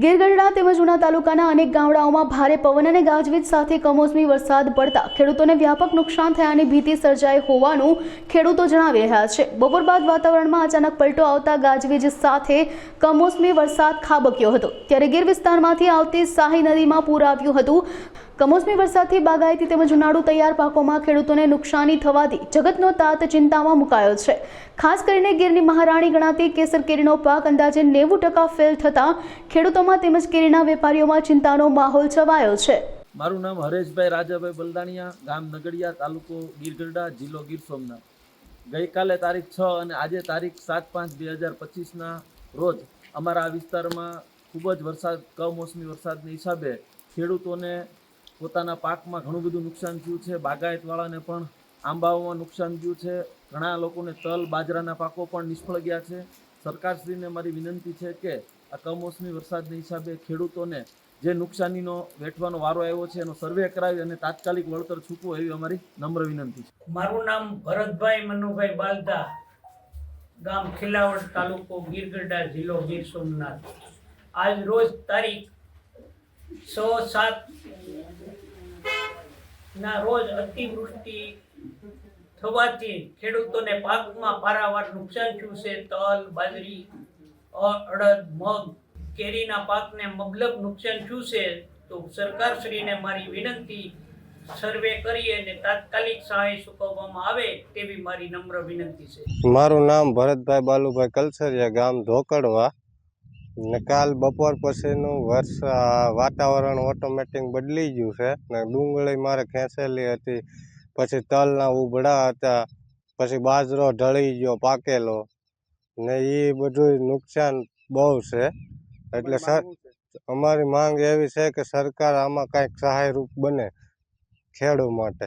ગીરગઢડા તેમજ ઉના તાલુકાના અનેક ગામડાઓમાં ભારે પવન અને ગાજવીજ સાથે કમોસમી વરસાદ પડતા ખેડૂતોને વ્યાપક નુકસાન થયાની ભીતિ સર્જાઈ હોવાનું ખેડૂતો જણાવી રહ્યા છે. બપોર બાદ વાતાવરણમાં અચાનક પલટો આવતા ગાજવીજ સાથે કમોસમી વરસાદ ખાબક્યો હતો. ત્યારે ગીર વિસ્તારમાંથી આવતી શાહી નદીમાં પૂર આવ્યું હતું. કમોસમી વરસાદથી બાગાયતી તેમજ ઉનાળુ તૈયાર પાકોમાં ખેડૂતોને નુકસાની થવાથી જગતનો તાત ચિંતામાં મુકાયો છે. ખાસ કરીને ગીરની મહારાણી ગણાતી કેસર કેરીનો પાક અંદાજે નેવું ટકા ફેલ થતાં ખેડૂતોમાં તેમજ કેરીના વેપારીઓમાં ચિંતાનો માહોલ છવાયો છે. મારું નામ હરેશભાઈ રાજાભાઈ બલદાણિયા, ગામ નગડિયા, તાલુકો ગીરગઢડા, જિલ્લો ગીર સોમનાથ. ગઈકાલે તારીખ છ અને આજે તારીખ સાત પાંચ બે હજાર પચીસના રોજ અમારા આ વિસ્તારમાં ખૂબ જ વરસાદ, કમોસમી વરસાદની હિસાબે ખેડૂતોને પોતાના પાકમાં ઘણું બધું નુકસાન થયું છે, બાગાયતવાળાને પણ આંબાઓમાં નુકસાન થયું છે, ઘણા લોકોને તલ, બાજરાના પાકો પણ નિષ્ફળ ગયા છે. સરકારશ્રીને મારી વિનંતી છે કે આ કમોસમી વરસાદના હિસાબે ખેડૂતોને જે નુકસાનીનો વેઠવાનો વારો આવ્યો છે, એનો સર્વે કરાવી અને તાત્કાલિક વળતર ચૂકવો એવી અમારી નમ્ર વિનંતી છે. મારું નામ ભરતભાઈ મનુભાઈ બાલદા, ગામ ખિલાવડ તાલુકો ગીરગઢડા, જિલ્લો ગીર સોમનાથ. આજ રોજ તારીખ છ સાત ના રોજ અતિવૃષ્ટિ થવાથી ખેડૂતોને પાકમાં પારાવાર નુકસાન થયું છે. તલ, બાજરી અડદ, મગ, કેરીના પાકને મબલક નુકસાન થયું છે. તો સરકારશ્રીને મારી વિનંતી, સર્વે કરી અને તાત્કાલિક સહાય ચૂકવવામાં આવે તેવી મારી નમ્ર વિનંતી છે. મારું નામ ભરતભાઈ બાલુભાઈ કલસરિયા ગામ ધોકડવા. ને કાલ બપોર પછીનું વર્ષ વાતાવરણ ઓટોમેટિક બદલી ગયું છે. ને ડુંગળી મારે ખેંચેલી હતી. પછી તલના ઉભડા હતા. પછી બાજરો ઢળી ગયો પાકેલો. ને એ બધું નુકસાન બહુ છે. એટલે સર અમારી માંગ એવી છે કે સરકાર આમાં કાંઈક સહાયરૂપ બને ખેડૂ માટે.